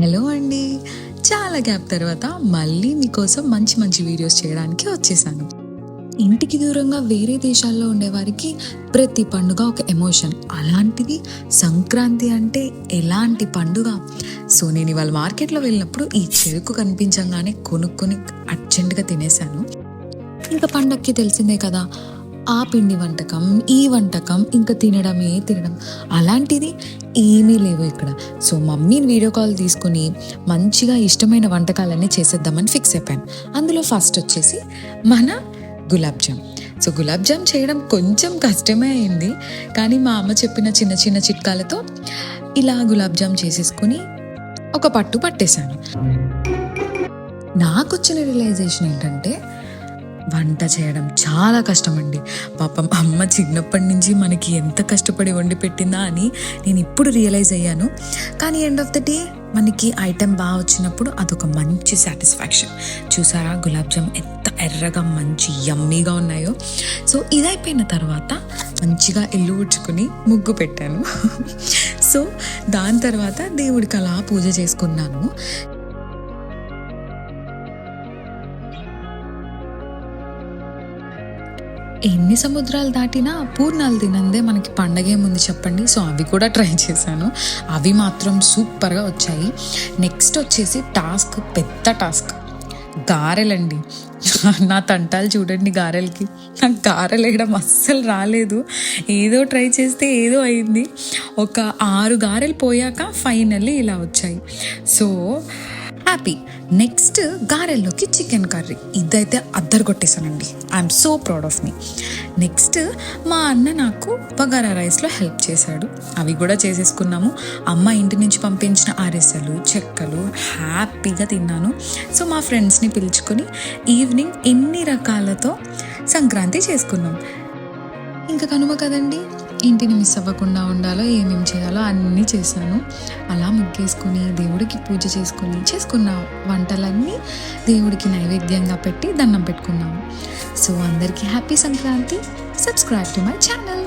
Hello అండి. చాలా gap తర్వాత మళ్ళీ మీకోసం మంచి మంచి వీడియోస్ చేయడానికి వచ్చేసాను. ఇంటికి దూరంగా వేరే దేశాల్లో ఉండేవారికి ప్రతి పండుగ ఒక ఎమోషన్. అలాంటిది సంక్రాంతి అంటే ఎలాంటి పండుగ? సో నేను ఇవాళ మార్కెట్లో వెళ్ళినప్పుడు ఈ చెరుకు కనిపించంగానే కొనుక్కొని అర్జెంటుగా తినేశాను. ఇంకా పండక్కి తెలిసిందే కదా ఆ పిండి వంటకం ఈ వంటకం ఇంకా తినడమే తినడం. అలాంటిది ఏమీ లేవు ఇక్కడ. సో మమ్మీని వీడియో కాల్ తీసుకుని మంచిగా ఇష్టమైన వంటకాలన్నీ చేసేద్దామని ఫిక్స్ అయిపోయాను. అందులో ఫస్ట్ వచ్చేసి మన గులాబ్ జామ్. సో గులాబ్ జామ్ చేయడం కొంచెం కష్టమే అయింది. కానీ మా అమ్మ చెప్పిన చిన్న చిన్న చిట్కాలతో ఇలా గులాబ్ జామ్ చేసేసుకుని ఒక పట్టు పట్టేశాను. నాకు వచ్చిన రియలైజేషన్ ఏంటంటే వంట చేయడం చాలా కష్టమండి. పాపం అమ్మ చిన్నప్పటి నుంచి మనకి ఎంత కష్టపడి వండి పెట్టిందా అని నేను ఇప్పుడు రియలైజ్ అయ్యాను. కానీ ఎండ్ ఆఫ్ ద డే మనకి ఐటెం బాగా వచ్చినప్పుడు అదొక మంచి సాటిస్ఫాక్షన్ చూసారా? గులాబ్ జామ్ ఎంత ఎర్రగా మంచి యమ్మీగా ఉన్నాయో. సో ఇదైపోయిన తర్వాత మంచిగా ఇల్లు ఉడ్చుకుని ముగ్గు పెట్టాను. సో దాని తర్వాత దేవుడికి అలా పూజ చేసుకున్నాను. ఎన్ని సముద్రాలు దాటినా పూర్ణాలు తినందే మనకి పండగే ముందు చెప్పండి. సో అవి కూడా ట్రై చేశాను. అవి మాత్రం సూపర్గా వచ్చాయి. నెక్స్ట్ వచ్చేసి టాస్క్ పెద్ద టాస్క్. గారెలండి. నా తంటాలు చూడండి గారెలకి. నాకు గారెలు వేయడం అస్సలు రాలేదు. ఏదో ట్రై చేస్తే ఏదో అయింది. ఒక ఆరు గారెలు పోయాక ఫైనల్లీ ఇలా వచ్చాయి. సో హ్యాపీ నెక్స్ట్ గారెల్లోకి చికెన్ కర్రీ ఇదైతే అద్దరు కొట్టేశానండి I'm so proud of me next మా అన్న నాకు బగారా రైస్లో హెల్ప్ చేశాడు. అవి కూడా చేసేసుకున్నాము. అమ్మ ఇంటి నుంచి పంపించిన అరిసెలు చెక్కలు హ్యాపీగా తిన్నాను. సో మా ఫ్రెండ్స్ని పిలుచుకొని ఈవినింగ్ ఎన్ని రకాలతో సంక్రాంతి చేసుకున్నాం. ఇంకా కనుమ కదండి? ఇంటిని మిస్ అవ్వకుండా ఉండాలో ఏమేం చేయాలో అన్నీ చేశాను. అలా ముగ్గేసుకుని దేవుడికి పూజ చేసుకుని చేసుకున్న వంటలన్నీ దేవుడికి నైవేద్యంగా పెట్టి దండం పెట్టుకున్నాము సో అందరికీ happy Sankranti. Subscribe to my channel